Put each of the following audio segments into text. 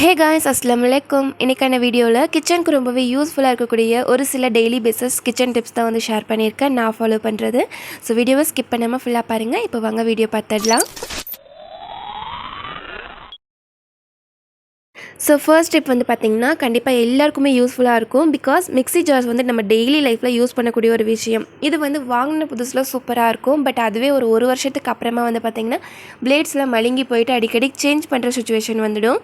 Hey guys அஸ்லாம் வலைக்கும் இன்றைக்கான வீடியோவில் கிச்சனுக்கு ரொம்பவே யூஸ்ஃபுல்லாக இருக்கக்கூடிய ஒரு சில டெய்லி பேஸஸ் கிச்சன் டிப்ஸ் தான் வந்து ஷேர் பண்ணியிருக்கேன். நான் ஃபாலோ பண்ணுறது ஸோ வீடியோவை ஸ்கிப் பண்ணாமல் ஃபுல்லாக பாருங்கள் இப்போ வாங்க வீடியோ பார்த்துடலாம். ஸோ ஃபர்ஸ்ட் ஸ்டெப் வந்து பார்த்திங்கன்னா கண்டிப்பாக எல்லாருக்குமே யூஸ்ஃபுல்லாக இருக்கும். பிகாஸ் மிக்ஸி ஜார்ஸ் வந்து நம்ம டெய்லி லைஃப்பில் யூஸ் பண்ணக்கூடிய ஒரு விஷயம். இது வந்து வாங்கின புதுசில் சூப்பராக இருக்கும். பட் அதுவே ஒரு ஒரு வருஷத்துக்கு அப்புறமா வந்து பார்த்திங்கன்னா பிளேட்ஸ்லாம் மழுங்கி போயிட்டு அடிக்கடி சேஞ்ச் பண்ணுற சுச்சுவேஷன் வந்துடும்.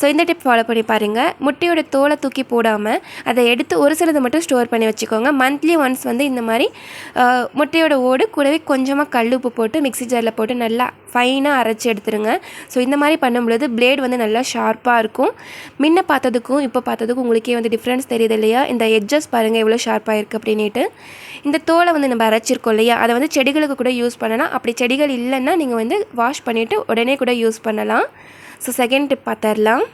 ஸோ இந்த டிப் ஃபாலோ பண்ணி பாருங்கள் முட்டையோட தோலை தூக்கி போடாமல் அதை எடுத்து ஒரு சிலதை மட்டும் ஸ்டோர் பண்ணி வச்சுக்கோங்க. மந்த்லி ஒன்ஸ் வந்து இந்த மாதிரி முட்டையோட ஓடு கூடவே கொஞ்சமாக கல் உப்பு போட்டு மிக்ஸி ஜாரில் போட்டு நல்லா ஃபைனாக அரைச்சி எடுத்துருங்க. ஸோ இந்த மாதிரி பண்ணும்பொழுது பிளேட் வந்து நல்லா ஷார்ப்பாக இருக்கும். முன்ன பார்த்ததுக்கும் இப்போ பார்த்ததுக்கும் உங்களுக்கே வந்து டிஃப்ரென்ஸ் தெரியுது இல்லையா? இந்த எட்ஜஸ் பாருங்கள் எவ்வளோ ஷார்ப்பாக இருக்குது அப்படின்ட்டு இந்த தோலை வந்து நம்ம அரைச்சிருக்கோம் இல்லையா? அதை வந்து செடிகளுக்கு கூட யூஸ் பண்ணலாம். அப்படி செடிகள் இல்லைன்னா நீங்கள் வந்து வாஷ் பண்ணிவிட்டு உடனே கூட யூஸ் பண்ணலாம். ஸோ செகண்ட் டிப் பார்த்துடலாம்.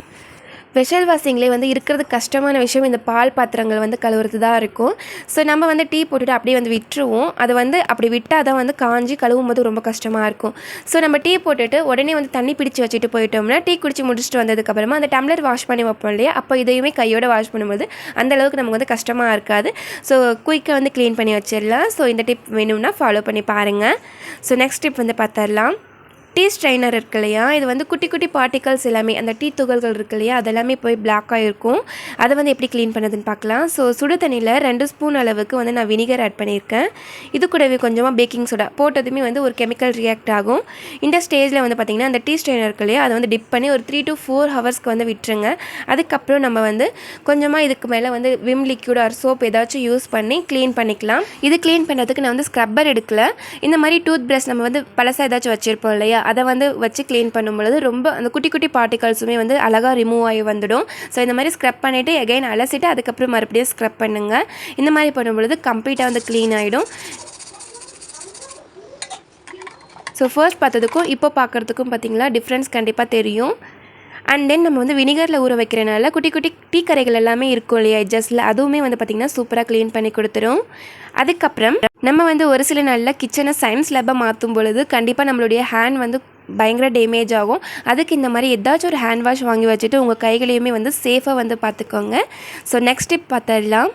வெஷல் வாஷிங்லேயே வந்து இருக்கிறது கஷ்டமான விஷயம். இந்த பால் பாத்திரங்கள் வந்து கழுவுறது தான் இருக்கும். ஸோ நம்ம வந்து டீ போட்டுட்டு அப்படியே வந்து விட்டுருவோம். அதை வந்து அப்படி விட்டால் தான் வந்து காஞ்சி கழுவும் போது ரொம்ப கஷ்டமாக இருக்கும். ஸோ நம்ம டீ போட்டுட்டு உடனே வந்து தண்ணி பிடிச்சி வச்சுட்டு போயிட்டோம்னா டீ குடிச்சு முடிச்சுட்டு வந்ததுக்கப்புறமா அந்த டம்ளர் வாஷ் பண்ணி வைப்போம் இல்லையா? அப்போ இதையுமே கையோட வாஷ் பண்ணும்போது அந்த அளவுக்கு நமக்கு வந்து கஷ்டமாக இருக்காது. ஸோ குயிக்காக வந்து க்ளீன் பண்ணி வச்சிடலாம். ஸோ இந்த டிப் வேணும்னா ஃபாலோ பண்ணி பாருங்கள் ஸோ நெக்ஸ்ட் டிப் வந்து பார்த்துடலாம் டீ ஸ்ட்ரைனர் இருக்கு இல்லையா? இது வந்து குட்டி குட்டி பார்ட்டிகல்ஸ் எல்லாமே அந்த டீ துகள்கள் இருக்கு இல்லையா? அதெல்லாமே போய் பிளாக்காக இருக்கும் அதை வந்து எப்படி க்ளீன் பண்ணுறதுன்னு பார்க்கலாம். ஸோ சுடு தண்ணியில் ரெண்டு ஸ்பூன் அளவுக்கு வந்து நான் வினிகர் ஆட் பண்ணியிருக்கேன். இது கூடவே கொஞ்சமாக பேக்கிங் சோடா போட்டதுமே வந்து ஒரு கெமிக்கல் ரியாக்ட் ஆகும். இந்த ஸ்டேஜில் வந்து பார்த்திங்கன்னா அந்த டீ ஸ்ட்ரைனர் இருக்கு இல்லையா? அதை வந்து டிப் பண்ணி ஒரு த்ரீ டு ஃபோர் ஹவர்ஸ்க்கு வந்து விட்டுருங்க. அதுக்கப்புறம் நம்ம வந்து கொஞ்சமாக இதுக்கு மேலே வந்து விம் லிக்யூட் ஆர் சோப் ஏதாச்சும் யூஸ் பண்ணி க்ளீன் பண்ணிக்கலாம். இது க்ளீன் பண்ணுறதுக்கு நான் வந்து ஸ்க்ரப்பர் எடுக்கல. இந்த மாதிரி டூத் ப்ரஷ் நம்ம வந்து பழசாக ஏதாச்சும் வச்சுருப்போம் இல்லையா? அதை வந்து வச்சு க்ளீன் பண்ணும் பொழுது ரொம்ப அந்த குட்டி குட்டி பார்ட்டிகல்ஸுமே வந்து அழகாக ரிமூவ் ஆகி வந்துடும். ஸோ இந்த மாதிரி ஸ்க்ரப் பண்ணிவிட்டு எகைன் அலசிட்டு அதுக்கப்புறம் மறுபடியும் ஸ்க்ரப் பண்ணுங்கள் இந்த மாதிரி பண்ணும் பொழுது கம்ப்ளீட்டாக வந்து க்ளீன் ஆகிடும் ஸோ ஃபர்ஸ்ட் பார்த்ததுக்கும் இப்போ பார்க்குறதுக்கும் பார்த்தீங்களா டிஃப்ரென்ஸ் கண்டிப்பாக தெரியும். அண்ட் தென் நம்ம வந்து வினிகரில் ஊற வைக்கிறனால குட்டி குட்டி டீ கரைகள் எல்லாமே இருக்கும் இல்லையா ஜஸ்டில் அதுவுமே வந்து பார்த்திங்கன்னா சூப்பராக க்ளீன் பண்ணி கொடுத்துரும். அதுக்கப்புறம் நம்ம வந்து ஒரு சில நாளில் கிச்சனை சயின்ஸ் லேபாக மாற்றும் பொழுது கண்டிப்பாக நம்மளுடைய ஹேண்ட் வந்து பயங்கர டேமேஜ் ஆகும். அதுக்கு இந்த மாதிரி ஏதாச்சும் ஒரு ஹேண்ட் வாஷ் வாங்கி வச்சுட்டு உங்கள் கைகளையுமே வந்து சேஃபாக வந்து பார்த்துக்கோங்க ஸோ நெக்ஸ்ட் டிப் பார்த்துடலாம்.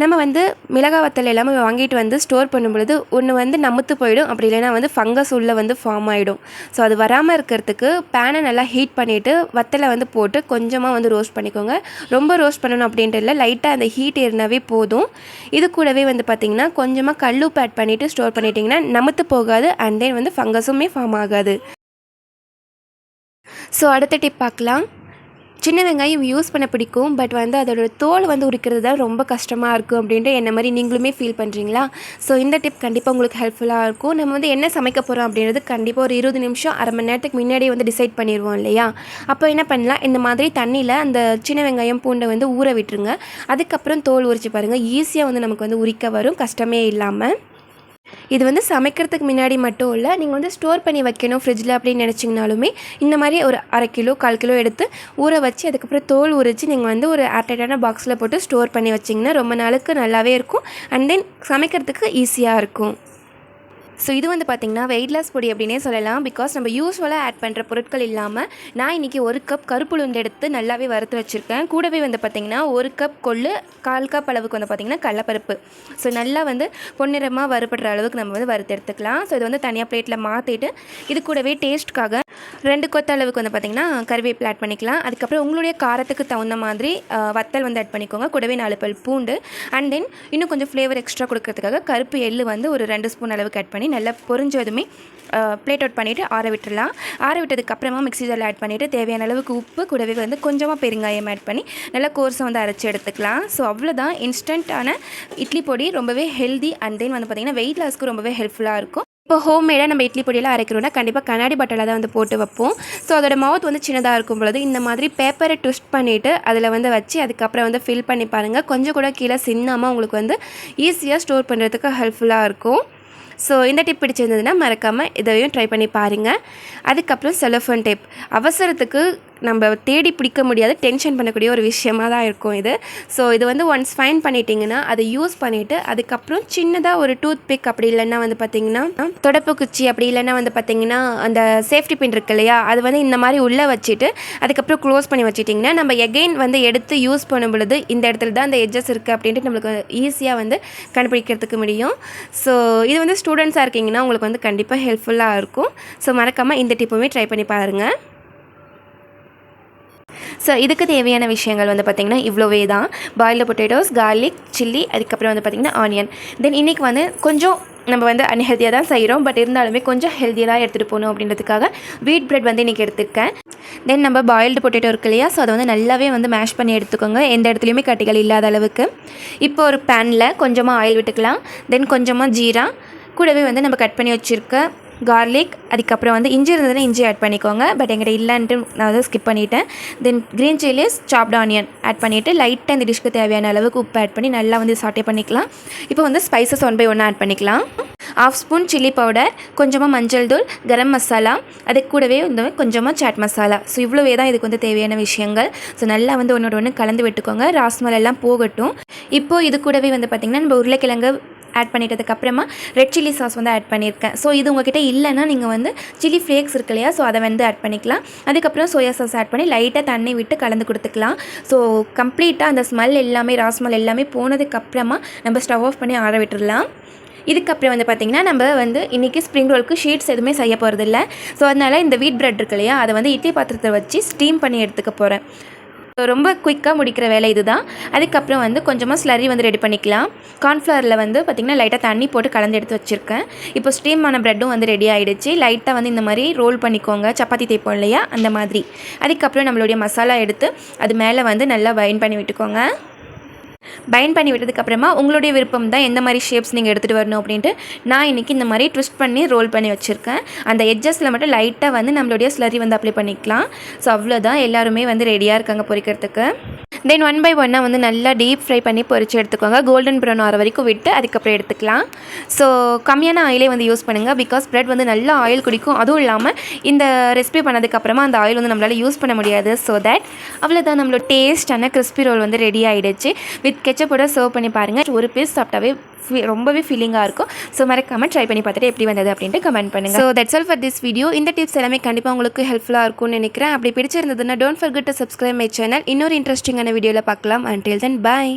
நம்ம வந்து மிளகா வத்தல் எல்லாமே வாங்கிட்டு வந்து ஸ்டோர் பண்ணும் பொழுது ஒன்று வந்து நமுத்து போயிடும். அப்படி இல்லைன்னா வந்து ஃபங்கஸ் உள்ளே வந்து ஃபார்ம் ஆகிடும் ஸோ அது வராமல் இருக்கிறதுக்கு பேனை நல்லா ஹீட் பண்ணிவிட்டு வத்தலை வந்து போட்டு கொஞ்சமாக வந்து ரோஸ்ட் பண்ணிக்கோங்க. ரொம்ப ரோஸ்ட் பண்ணணும் அப்படின்ட்டு இல்லை லைட்டாக அந்த ஹீட் ஏறினாவே போதும். இது கூடவே வந்து பார்த்திங்கன்னா கொஞ்சமாக கல்லுப்பு ஆட் பண்ணிவிட்டு ஸ்டோர் பண்ணிட்டிங்கன்னா நமுத்து போகாது அண்ட் தென் வந்து ஃபங்கஸுமே ஃபார்ம் ஆகாது. ஸோ அடுத்த டிப் பார்க்கலாம். சின்ன வெங்காயம் யூஸ் பண்ண பிடிக்கும் பட் வந்து அதோட தோல் வந்து உரிக்கிறது தான் ரொம்ப கஷ்டமாக இருக்கும் அப்படின்ட்டு என்ன மாதிரி நீங்களுமே ஃபீல் பண்ணுறீங்களா ஸோ இந்த டிப் கண்டிப்பாக உங்களுக்கு ஹெல்ப்ஃபுல்லாக இருக்கும். நம்ம வந்து என்ன சமைக்க போகிறோம் அப்படின்றது கண்டிப்பாக ஒரு இருபது நிமிஷம் அரை மணி நேரத்துக்கு முன்னாடியே வந்து டிசைட் பண்ணிடுவோம் இல்லையா? அப்போ என்ன பண்ணலாம்? இந்த மாதிரி தண்ணியில் அந்த சின்ன வெங்காயம் பூண்டை வந்து ஊற விட்டுருங்க. அதுக்கப்புறம் தோல் உரிச்சு பாருங்கள் ஈஸியாக வந்து நமக்கு வந்து உரிக்க வரும். கஷ்டமே இல்லாமல் இது வந்து சமைக்கிறதுக்கு முன்னாடி மட்டும் இல்லை நீங்கள் வந்து ஸ்டோர் பண்ணி வைக்கணும் ஃப்ரிட்ஜில் அப்படின்னு நினச்சிங்கனாலுமே இந்த மாதிரி ஒரு அரை கிலோ கால் கிலோ எடுத்து ஊற வச்சு அதுக்கப்புறம் தோல் உரித்து நீங்கள் வந்து ஒரு ஏர்டைட்டான பாக்ஸில் போட்டு ஸ்டோர் பண்ணி வச்சிங்கன்னா ரொம்ப நாளுக்கு நல்லாவே இருக்கும். அண்ட் தென் சமைக்கிறதுக்கு ஈஸியாக இருக்கும். ஸோ இது வந்து பார்த்திங்கன்னா வெயிட் லாஸ் பொடி அப்படின்னே சொல்லலாம். பிகாஸ் நம்ம யூஸ்வலாக ஆட் பண்ணுற பொருட்கள் இல்லாமல் நான் இன்றைக்கி ஒரு கப் கருப்புளுந்து எடுத்து நல்லாவே வறுத்து வச்சுருக்கேன். கூடவே வந்து பார்த்திங்கன்னா ஒரு கப் கொள்ளு கால் கப் அளவுக்கு வந்து பார்த்திங்கன்னா கடலப்பருப்பு. ஸோ நல்லா வந்து பொன்னிறமாக வறுபடுற அளவுக்கு நம்ம வந்து வறுத்து எடுத்துக்கலாம். ஸோ இது வந்து தனியாக பிளேட்டில் மாற்றிட்டு இது கூடவே டேஸ்ட்டுக்காக ரெண்டு கொத்த அளவுக்கு வந்து பார்த்திங்கன்னா கருவேப்பிலை ஆட் பண்ணிக்கலாம். அதுக்கப்புறம் உங்களுடைய காரத்துக்கு தகுந்த மாதிரி வத்தல் வந்து ஆட் பண்ணிக்கோங்க. கூடவே நாலு பல் பூண்டு. அண்ட் தென் இன்னும் கொஞ்சம் ஃப்ளேவர் எக்ஸ்ட்ரா கொடுக்கறதுக்காக கருப்பு எள்ளு வந்து ஒரு ரெண்டு ஸ்பூன் அளவுக்கு ஆட் பண்ணி நல்லா பொரிஞ்சதுமே பிளேட் அவுட் பண்ணிவிட்டு ஆற விட்டுடலாம் ஆற விட்டதுக்கப்புறமா மிக்ஸி ஜாரில் ஆட் பண்ணிவிட்டு தேவையான அளவுக்கு உப்பு கூடவே வந்து கொஞ்சமாக பெருங்காயம் ஆட் பண்ணி நல்லா கோர்ஸை வந்து அரைச்சி எடுத்துக்கலாம். ஸோ அவ்வளோதான் இன்ஸ்டண்ட்டான இட்லி பொடி ரொம்பவே ஹெல்தி அண்ட் தென் வந்து பார்த்திங்கன்னா வெயிட் லாஸ்க்கு ரொம்பவே ஹெல்ப்ஃபுல்லாக இருக்கும். இப்போ ஹோம்மேடாக நம்ம இட்லி பொடியெல்லாம் அரைக்கிறோம்னா கண்டிப்பாக கண்ணாடி பட்டலில் தான் வந்து போட்டு வைப்போம். ஸோ அதோட மவுத் வந்து சின்னதாக இருக்கும் பொழுது இந்த மாதிரி பேப்பரை ட்விஸ்ட் பண்ணிவிட்டு அதில் வந்து வச்சு அதுக்கப்புறம் வந்து ஃபில் பண்ணி பாருங்கள் கொஞ்சம் கூட கீழே சின்னாமல் உங்களுக்கு வந்து ஈஸியாக ஸ்டோர் பண்ணுறதுக்கு ஹெல்ப்ஃபுல்லாக இருக்கும். ஸோ இந்த டிப் பிடிச்சிருந்ததுன்னா மறக்காமல் இதையும் ட்ரை பண்ணி பாருங்கள் அதுக்கப்புறம் செலோஃபோன் டேப் அவசரத்துக்கு நம்ம தேடி பிடிக்க முடியாத டென்ஷன் பண்ணக்கூடிய ஒரு விஷயமா தான் இருக்கும் இது. ஸோ இது வந்து ஒன்ஸ் ஃபைன் பண்ணிட்டீங்கன்னா அதை யூஸ் பண்ணிவிட்டு அதுக்கப்புறம் சின்னதாக ஒரு டூத் பிக் அப்படி இல்லைன்னா வந்து பார்த்தீங்கன்னா தொடப்பு குச்சி அப்படி இல்லைன்னா வந்து பார்த்தீங்கன்னா அந்த சேஃப்டி பின் இருக்கு இல்லையா அது வந்து இந்த மாதிரி உள்ளே வச்சுட்டு அதுக்கப்புறம் க்ளோஸ் பண்ணி வச்சுட்டிங்கன்னா நம்ம எகெயின் வந்து எடுத்து யூஸ் பண்ணும் பொழுது இந்த இடத்துல தான் அந்த எட்ஜஸ் இருக்குது அப்படின்ட்டு நம்மளுக்கு ஈஸியாக வந்து கண்டுபிடிக்கிறதுக்கு முடியும். ஸோ இது வந்து ஸ்டூடெண்ட்ஸாக இருக்கீங்கன்னா உங்களுக்கு வந்து கண்டிப்பாக ஹெல்ப்ஃபுல்லாக இருக்கும். ஸோ மறக்காமல் இந்த டிப்புமே ட்ரை பண்ணி பாருங்கள் ஸோ இதுக்கு தேவையான விஷயங்கள் வந்து பார்த்திங்கன்னா இவ்வளோவே தான். பாயில்டு பொட்டேட்டோஸ் கார்லிக் சில்லி அதுக்கப்புறம் வந்து பார்த்திங்கன்னா ஆனியன் தென் இன்றைக்கி வந்து கொஞ்சம் நம்ம வந்து அன்ஹெல்த்தியாக தான் செய்கிறோம் பட் இருந்தாலுமே கொஞ்சம் ஹெல்த்தியாக எடுத்துகிட்டு போகணும் அப்படின்றதுக்காக வீட் ப்ரெட் வந்து இன்றைக்கி எடுத்துருக்கேன். தென் நம்ம பாயில்டு பொட்டேட்டோ இருக்கு இல்லையா? ஸோ அதை வந்து நல்லாவே வந்து மேஷ் பண்ணி எடுத்துக்கோங்க. எந்த இடத்துலையுமே கட்டிகள் இல்லாத அளவுக்கு. இப்போ ஒரு பேனில் கொஞ்சமாக ஆயில் விட்டுக்கலாம். தென் கொஞ்சமாக ஜீரா. கூடவே வந்து நம்ம கட் பண்ணி வச்சுருக்க கார்லிக் அதுக்கப்புறம் வந்து இஞ்சி இருந்ததுன்னா இஞ்சி ஆட் பண்ணிக்கோங்க. பட் எங்கிட்ட இல்லைன்ட்டு நான் வந்து ஸ்கிப் பண்ணிட்டேன். Then green chillies chopped onion add பண்ணிவிட்டு லைட்டாக இந்த டிஷ்க்கு தேவையான அளவுக்கு உப்பு ஆட் பண்ணி நல்லா வந்து சாட்டே பண்ணிக்கலாம். இப்போ வந்து ஸ்பைசஸ் ஒன் பை ஒன்று ஆட் பண்ணிக்கலாம். ஆஃப் ஸ்பூன் சில்லி பவுடர் கொஞ்சமாக மஞ்சள் தூள் கரம் மசாலா அது கூடவே வந்து கொஞ்சமாக சாட் மசாலா. ஸோ இவ்வளோவே தான் இதுக்கு வந்து தேவையான விஷயங்கள். ஸோ நல்லா வந்து ஒன்றோட ஒன்று கலந்து விட்டுக்கோங்க. ராஸ்மலெல்லாம் போகட்டும். இப்போது இது கூடவே வந்து பார்த்திங்கன்னா நம்ம உருளைக்கிழங்கு ஆட் பண்ணிட்டதுக்கப்புறமா ரெட் சில்லி சாஸ் வந்து ஆட் பண்ணியிருக்கேன். ஸோ இது உங்ககிட்ட இல்லைன்னா நீங்கள் வந்து சில்லி ஃப்ளேக்ஸ் இருக்கு இல்லையா? ஸோ அதை வந்து ஆட் பண்ணிக்கலாம். அதுக்கப்புறம் சோயா சாஸ் ஆட் பண்ணி லைட்டாக தண்ணி விட்டு கலந்து கொடுத்துக்கலாம். ஸோ கம்ப்ளீட்டாக அந்த ஸ்மெல் எல்லாமே ராஸ்மல் எல்லாமே போனதுக்கப்புறமா நம்ம ஸ்டவ் ஆஃப் பண்ணி ஆற விட்டுடலாம் இதுக்கப்புறம் வந்து பார்த்திங்கன்னா நம்ம வந்து இன்றைக்கி ஸ்ப்ரிங் ரோலுக்கு ஷீட்ஸ் எதுவுமே செய்ய போகிறதில்ல ஸோ அதனால் இந்த வீட் ப்ரெட் இருக்கு இல்லையா? அதை வந்து இட்லி பாத்திரத்தை வச்சு ஸ்டீம் பண்ணி எடுத்துக்க போகிறேன் ரொம்ப குயிக்காக முடிக்கிற வேலை இதுதான். அதுக்கப்புறம் வந்து கொஞ்சமாக ஸ்லரி வந்து ரெடி பண்ணிக்கலாம். கார்ன்ஃப்ளவரில் வந்து பார்த்திங்கன்னா லைட்டாக தண்ணி போட்டு கலந்து எடுத்து வச்சுருக்கேன். இப்போ ஸ்டீம் ஆன ப்ரெட்டும் வந்து ரெடி ஆகிடுச்சு லைட்டாக வந்து இந்த மாதிரி ரோல் பண்ணிக்கோங்க. சப்பாத்தி தேய்ப்போம் இல்லையா? அந்த மாதிரி. அதுக்கப்புறம் நம்மளுடைய மசாலா எடுத்து அது மேலே வந்து நல்லா வைன் பண்ணி விட்டுக்கோங்க. பைண்ட் பண்ணி விட்டதுக்கப்புறமா உங்களுடைய விருப்பம் தான் எந்த மாதிரி ஷேப்ஸ் நீங்கள் எடுத்துகிட்டு வரணும் அப்படின்ட்டு நான் இன்றைக்கி இந்த மாதிரி ட்விஸ்ட் பண்ணி ரோல் பண்ணி வச்சுருக்கேன். அந்த எட்ஜஸில் மட்டும் லைட்டாக வந்து நம்மளுடைய ஸ்லரி வந்து அப்ளை பண்ணிக்கலாம். ஸோ அவ்வளோதான் எல்லாருமே வந்து ரெடியாக இருக்காங்க பொறிக்கிறதுக்கு. தென் ஒன் பை ஒன்னாக வந்து நல்லா டீப் ஃப்ரை பண்ணி பொரிச்சு எடுத்துக்கோங்க. கோல்டன் ப்ரௌன் ஆகிற வரைக்கும் விட்டு அதுக்கப்புறம் எடுத்துக்கலாம். ஸோ கம்மியான ஆயிலே வந்து யூஸ் பண்ணுங்கள் பிகாஸ் ப்ரெட் வந்து நல்லா ஆயில் குடிக்கும். அதுவும் இல்லாமல் இந்த ரெசிபி பண்ணதுக்கப்புறமா அந்த ஆயில் வந்து நம்மளால் யூஸ் பண்ண முடியாது. ஸோ தட் அவ்வளோதான் நம்மளோட டேஸ்டான கிறிஸ்பி ரோல் வந்து ரெடி ஆகிடுச்சு வித் கெச்சப்போட சர்வ் பண்ணி பாருங்கள் ஒரு பீஸ் சாப்பிட்டாவே ரொம்பவே ஃபீலிங்காக இருக்கும். ஸோ மறக்காமல் ட்ரை பண்ணி பார்த்துட்டு எப்படி வந்தது அப்படின்ட்டு கமெண்ட் பண்ணுங்கள் so that's all for this video இந்த டிப்ஸ் எல்லாமே கண்டிப்பாக உங்களுக்கு ஹெல்ப்ஃபுல்லாக இருக்கும்னு நினைக்கிறேன். அப்படி பிடிச்சிருந்ததுன்னா don't forget to subscribe my channel இன்னொரு இன்ட்ரெஸ்டிங்கான வீடியோவில் பார்க்கலாம். அண்டில் தென் பாய்